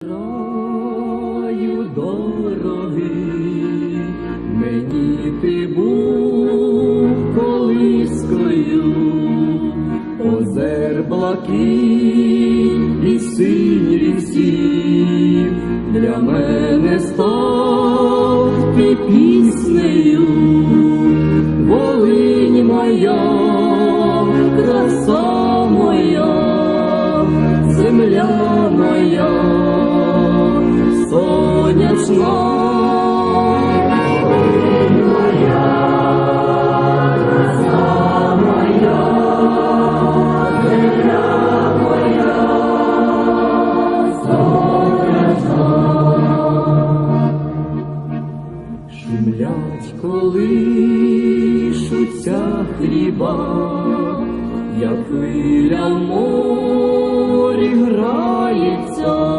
Краю дорогий, мені ти був колискою, озер блакить і синь лісів, для мене став ти піснею, Волинь моя, краса моя, земля моя. Шумлять, колишуться хліба, як хвиля в морі грається.